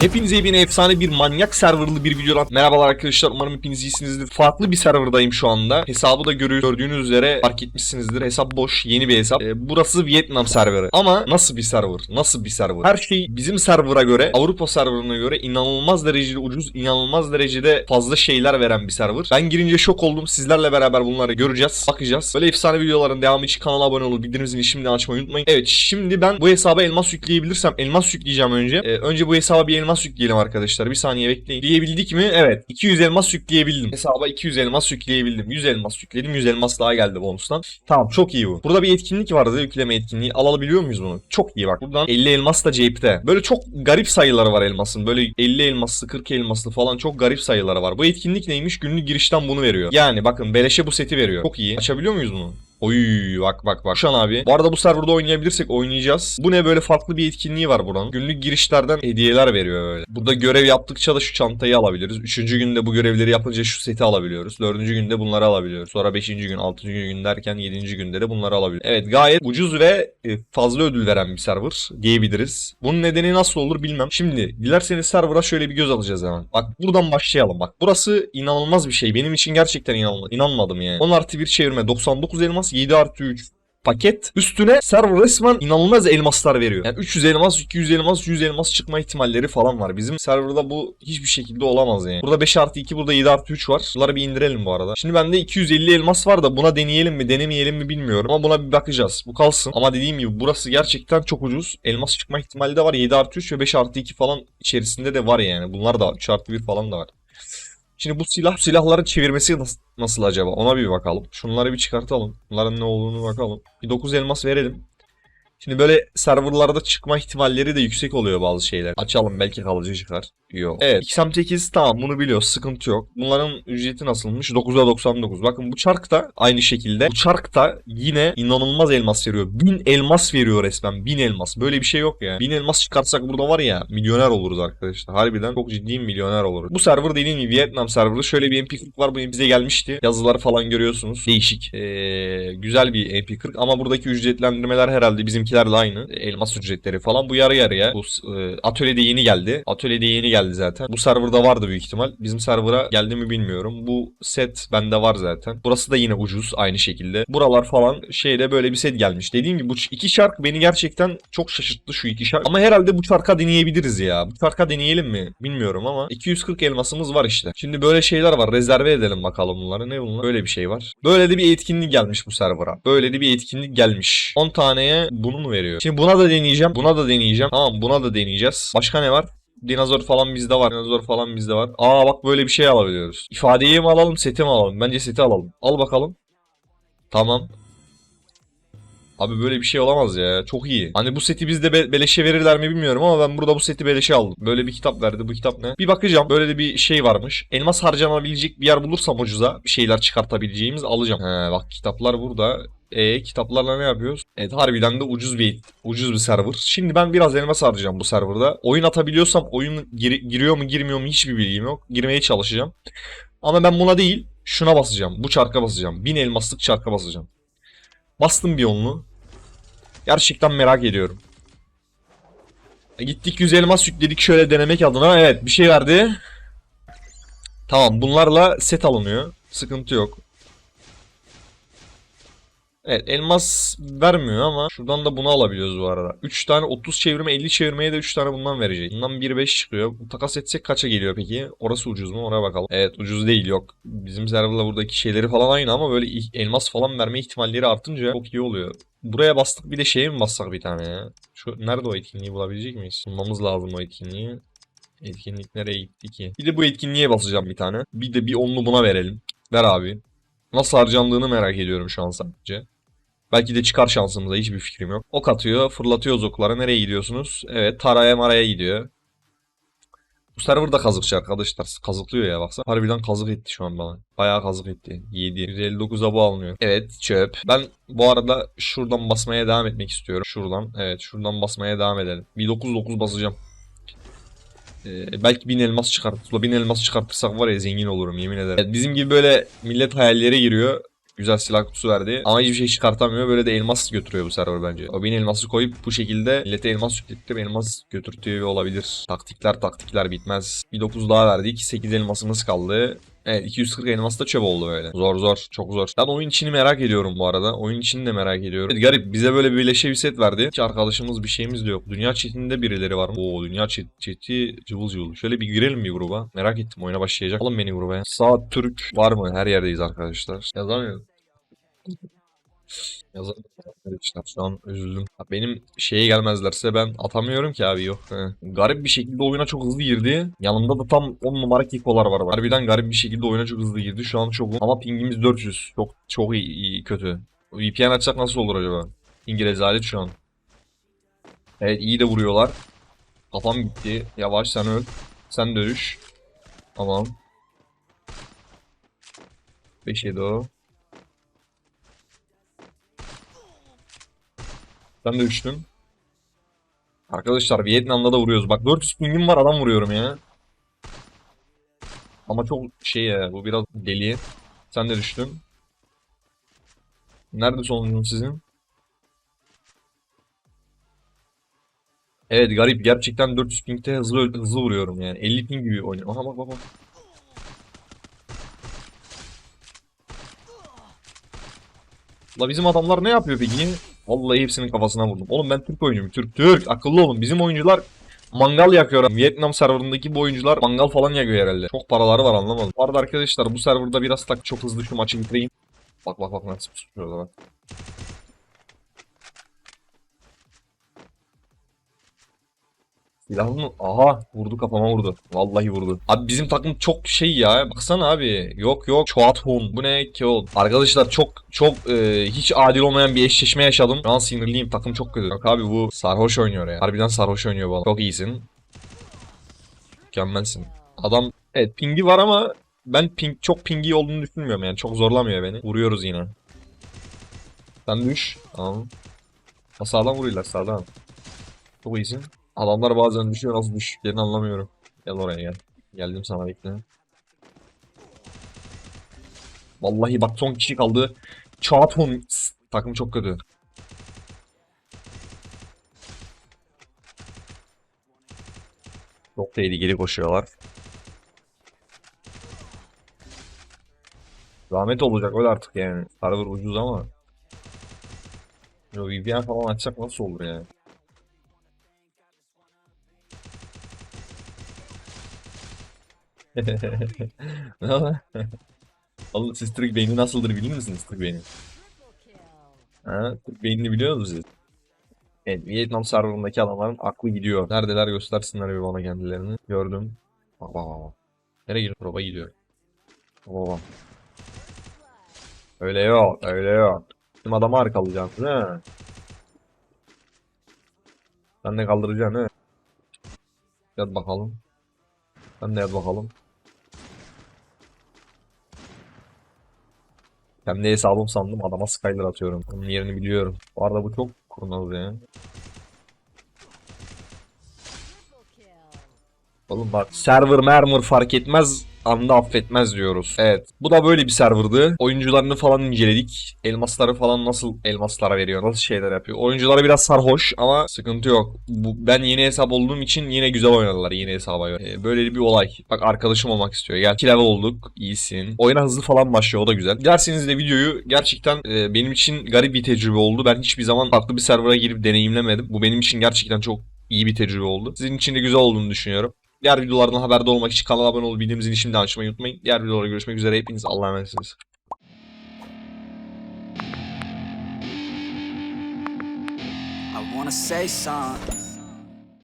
Hepinize yeni efsane bir manyak serverlı bir videodan merhabalar arkadaşlar umarım hepiniz iyisinizdir. Farklı bir serverdayım şu anda. Hesabı da gördüğünüz üzere fark etmişsinizdir. Hesap boş yeni bir hesap. Ee, burası Vietnam serveri. Ama nasıl bir server? Nasıl bir server? Her şey bizim server'a göre Avrupa serverına göre inanılmaz derecede ucuz, inanılmaz derecede fazla şeyler veren bir server. Ben girince şok oldum. Sizlerle beraber bunları göreceğiz, bakacağız. Böyle efsane videoların devamı için kanala abone olup bildirim zilini şimdiden açmayı unutmayın. Evet şimdi ben bu hesaba elmas yükleyebilirsem elmas yükleyeceğim önce. Ee, önce bu hesaba bir elmas yükleyelim arkadaşlar. Bir saniye bekleyin. Yükleyebildik mi? Evet. 200 elmas yükleyebildim. Hesaba 200 elmas yükleyebildim. 100 elmas yükledim. 100 elmas daha geldi bonustan. Tamam çok iyi bu. Burada bir etkinlik vardı. Yükleme etkinliği. Alabiliyor muyuz bunu? Çok iyi bak. Buradan 50 elmas da cepte. Böyle çok garip sayıları var elmasın. Böyle 50 elmaslı, 40 elmaslı falan çok garip sayıları var. Bu etkinlik neymiş? Günlük girişten bunu veriyor. Yani bakın beleşe bu seti veriyor. Çok iyi. Açabiliyor muyuz bunu? Oy bak bak bak. Şu an abi. Bu arada bu serverda oynayabilirsek oynayacağız. Bu ne böyle farklı bir etkinliği var buranın. Günlük girişlerden hediyeler veriyor böyle. Burada görev yaptıkça da şu çantayı alabiliriz. Üçüncü günde bu görevleri yapınca şu seti alabiliyoruz. Dördüncü günde bunları alabiliyoruz. Sonra beşinci gün, altıncı gün derken yedinci günde de bunları alabiliyoruz. Evet gayet ucuz ve e, fazla ödül veren bir server diyebiliriz. Bunun nedeni nasıl olur bilmem. Şimdi dilerseniz server'a şöyle bir göz alacağız hemen. Bak buradan başlayalım bak. Burası inanılmaz bir şey. Benim için gerçekten inanılmaz. İnanmadım yani. 10 artı 1 çevirme 99 elmas 7 artı 3 paket. Üstüne server resmen inanılmaz elmaslar veriyor. Yani 300 elmas, 200 elmas, 100 elmas çıkma ihtimalleri falan var. Bizim serverda bu hiçbir şekilde olamaz yani. Burada 5 artı 2, burada 7 artı 3 var. Bunları bir indirelim bu arada. Şimdi bende 250 elmas var da buna deneyelim mi, denemeyelim mi bilmiyorum. Ama buna bir bakacağız. Bu kalsın. Ama dediğim gibi burası gerçekten çok ucuz. Elmas çıkma ihtimali de var. 7 artı 3 ve 5 artı 2 falan içerisinde de var yani. Bunlar da var. 3 artı 1 falan da var. Şimdi bu silah silahların çevirmesi nasıl, nasıl acaba? Ona bir bakalım. Şunları bir çıkartalım. Bunların ne olduğunu bakalım. Bir 9 elmas verelim. Şimdi böyle serverlarda çıkma ihtimalleri de yüksek oluyor bazı şeyler. Açalım belki kalıcı çıkar. Yok. Evet. XM8 tamam bunu biliyoruz. Sıkıntı yok. Bunların ücreti nasılmış? 9'a 99. Bakın bu çark da aynı şekilde. Bu çark da yine inanılmaz elmas veriyor. 1000 elmas veriyor resmen. 1000 elmas. Böyle bir şey yok ya. 1000 elmas çıkartsak burada var ya milyoner oluruz arkadaşlar. Harbiden çok ciddi milyoner oluruz. Bu server dediğim gibi Vietnam serverı. Şöyle bir MP40 var. Bu bize gelmişti. Yazıları falan görüyorsunuz. Değişik. Ee, güzel bir MP40 ama buradaki ücretlendirmeler herhalde bizimkilerle aynı. Elmas ücretleri falan. Bu yarı yarıya. Bu e, atölyede yeni geldi. Atölyede yeni geldi zaten. Bu serverda vardı büyük ihtimal. Bizim server'a geldi mi bilmiyorum. Bu set bende var zaten. Burası da yine ucuz aynı şekilde. Buralar falan şeyde böyle bir set gelmiş. Dediğim gibi bu iki şark beni gerçekten çok şaşırttı şu iki şark. Ama herhalde bu şarka deneyebiliriz ya. Bu şarka deneyelim mi? Bilmiyorum ama 240 elmasımız var işte. Şimdi böyle şeyler var. Rezerve edelim bakalım bunları. Ne bunlar? Böyle bir şey var. Böyle de bir etkinlik gelmiş bu server'a. Böyle de bir etkinlik gelmiş. 10 taneye bunu mu veriyor? Şimdi buna da deneyeceğim. Buna da deneyeceğim. Tamam buna da deneyeceğiz. Başka ne var? Dinozor falan bizde var. Dinozor falan bizde var. Aa bak böyle bir şey alabiliyoruz. İfadeyi mi alalım, seti mi alalım? Bence seti alalım. Al bakalım. Tamam. Abi böyle bir şey olamaz ya. Çok iyi. Hani bu seti bizde be- beleşe verirler mi bilmiyorum ama ben burada bu seti beleşe aldım. Böyle bir kitap verdi. Bu kitap ne? Bir bakacağım. Böyle de bir şey varmış. Elmas harcanabilecek bir yer bulursam ucuza bir şeyler çıkartabileceğimiz alacağım. He bak kitaplar burada. E kitaplarla ne yapıyoruz? Evet harbiden de ucuz bir ucuz bir server. Şimdi ben biraz elmas harcayacağım bu serverda. Oyun atabiliyorsam oyun gir- giriyor mu girmiyor mu hiçbir bilgim yok. Girmeye çalışacağım. Ama ben buna değil şuna basacağım. Bu çarka basacağım. 1000 elmaslık çarka basacağım. Bastım bir onlu. Gerçekten merak ediyorum. E, gittik 100 elmas yükledik şöyle denemek adına. Evet bir şey verdi. Tamam bunlarla set alınıyor. Sıkıntı yok. Evet elmas vermiyor ama şuradan da bunu alabiliyoruz bu arada. 3 tane 30 çevirme 50 çevirmeye de 3 tane bundan verecek. Bundan 1.5 çıkıyor. Bu takas etsek kaça geliyor peki? Orası ucuz mu? Oraya bakalım. Evet ucuz değil yok. Bizim serverla buradaki şeyleri falan aynı ama böyle elmas falan verme ihtimalleri artınca çok iyi oluyor. Buraya bastık bir de şeye mi bassak bir tane ya? Şu nerede o etkinliği bulabilecek miyiz? Bulmamız lazım o etkinliği. Etkinlik nereye gitti ki? Bir de bu etkinliğe basacağım bir tane. Bir de bir onlu buna verelim. Ver abi. Nasıl harcandığını merak ediyorum şu an sadece. Belki de çıkar şansımıza hiçbir fikrim yok. Ok atıyor, fırlatıyoruz okları. Nereye gidiyorsunuz? Evet, taraya maraya gidiyor. Bu server da kazıkçı arkadaşlar. Kazıklıyor ya baksana. Harbiden kazık etti şu an bana. Bayağı kazık etti. 7. 159'a bu alınıyor. Evet çöp. Ben bu arada şuradan basmaya devam etmek istiyorum. Şuradan. Evet şuradan basmaya devam edelim. 199 basacağım. Ee, belki 1000 elmas çıkartırız. 1000 elmas çıkartırsak var ya zengin olurum yemin ederim. Evet, bizim gibi böyle millet hayallere giriyor. Güzel silah kutusu verdi. Ama hiçbir şey çıkartamıyor. Böyle de elmas götürüyor bu server bence. O bin elması koyup bu şekilde millete elmas yüklettirip elmas götürtüyor olabilir. Taktikler taktikler bitmez. Bir 9 daha verdik. 8 elmasımız kaldı. Evet 240 elmas da çöp oldu böyle. Zor zor çok zor. Ben oyun içini merak ediyorum bu arada. Oyun içini de merak ediyorum. Evet, garip bize böyle bir leşe bir set verdi. Hiç arkadaşımız bir şeyimiz de yok. Dünya chatinde birileri var mı? Oo dünya chat, chati cıvıl cıvıl. Şöyle bir girelim bir gruba. Merak ettim oyuna başlayacak. Alın beni gruba ya. Saat Türk var mı? Her yerdeyiz arkadaşlar. Yazamıyorum. Yazamıyorum arkadaşlar. Şu an üzüldüm. Benim şeye gelmezlerse ben atamıyorum ki abi yok. Garip bir şekilde oyuna çok hızlı girdi. Yanımda da tam 10 numara kikolar var. Harbiden garip bir şekilde oyuna çok hızlı girdi. Şu an çok ama pingimiz 400. Çok çok iyi, iyi kötü. VPN açsak nasıl olur acaba? Ping rezalet şu an. Evet iyi de vuruyorlar. Kafam gitti. Yavaş sen öl. Sen dövüş. Tamam. 5 yedi o. Ben de düştüm. Arkadaşlar Vietnam'da da vuruyoruz. Bak 400 pingim var adam vuruyorum ya. Ama çok şey ya bu biraz deli. Sen de düştün. Nerede sonucun sizin? Evet garip gerçekten 400 pingte hızlı hızlı vuruyorum yani. 50 ping gibi oynuyor. Aha bak bak bak. La bizim adamlar ne yapıyor peki? Vallahi hepsinin kafasına vurdum. Oğlum ben Türk oyuncuyum. Türk Türk. Akıllı olun. Bizim oyuncular mangal yakıyor. Vietnam serverındaki bu oyuncular mangal falan yakıyor herhalde. Çok paraları var anlamadım. Bu arada arkadaşlar bu serverda biraz tak çok hızlı şu maçı bitireyim. Bak bak bak nasıl tutuyor da bak. Silahlı mı? Aha vurdu kafama vurdu. Vallahi vurdu. Abi bizim takım çok şey ya. Baksana abi. Yok yok. Çoğat Hun. Bu ne ki o? Arkadaşlar çok çok e, hiç adil olmayan bir eşleşme yaşadım. Şu an sinirliyim. Takım çok kötü. Yok abi bu sarhoş oynuyor ya. Harbiden sarhoş oynuyor bu adam. Çok iyisin. Mükemmelsin. Adam evet pingi var ama ben ping çok pingi olduğunu düşünmüyorum yani. Çok zorlamıyor beni. Vuruyoruz yine. Sen düş. Tamam. Ha, sağdan vuruyorlar sağdan. Çok iyisin. Adamlar bazen düşüyor nasıl düştüklerini anlamıyorum. Gel oraya gel. Geldim sana bekle. Vallahi bak son kişi kaldı. Çağaton takım çok kötü. Çok tehlikeli koşuyorlar. Zahmet olacak öyle artık yani. Server ucuz ama. Yo VPN falan açsak nasıl olur yani? Ne oldu? Oğlum siz Türk beyni nasıldır bilir misiniz Türk beyni? Ha, Türk beynini biliyor musunuz siz? Evet, Vietnam serverındaki adamların aklı gidiyor. Neredeler göstersinler bir bana kendilerini. Gördüm. Bak bak bak. Nereye gidiyor? Proba gidiyor. Bak. Öyle yok, öyle yok. Bizim adamı arkalayacaksın mi? Sen de kaldıracaksın he. Yat bakalım. Sen de yat bakalım. Kendi hesabım sandım adama Skyler atıyorum. Onun yerini biliyorum. Bu arada bu çok kurnaz ya. Oğlum bak server mermer fark etmez anda affetmez diyoruz. Evet. Bu da böyle bir serverdı. Oyuncularını falan inceledik. Elmasları falan nasıl elmaslara veriyor, nasıl şeyler yapıyor. Oyuncuları biraz sarhoş ama sıkıntı yok. Bu, ben yeni hesap olduğum için yine güzel oynadılar yeni hesaba göre. Ee, böyle bir olay. Bak arkadaşım olmak istiyor. Gel 2 level olduk. İyisin. Oyuna hızlı falan başlıyor. O da güzel. Dilerseniz de videoyu gerçekten e, benim için garip bir tecrübe oldu. Ben hiçbir zaman farklı bir server'a girip deneyimlemedim. Bu benim için gerçekten çok iyi bir tecrübe oldu. Sizin için de güzel olduğunu düşünüyorum. Diğer videolardan haberdar olmak için kanala abone olup bildiğim zili şimdi açmayı unutmayın. Diğer videolarda görüşmek üzere. Hepiniz Allah'a emanetsiniz. I wanna say something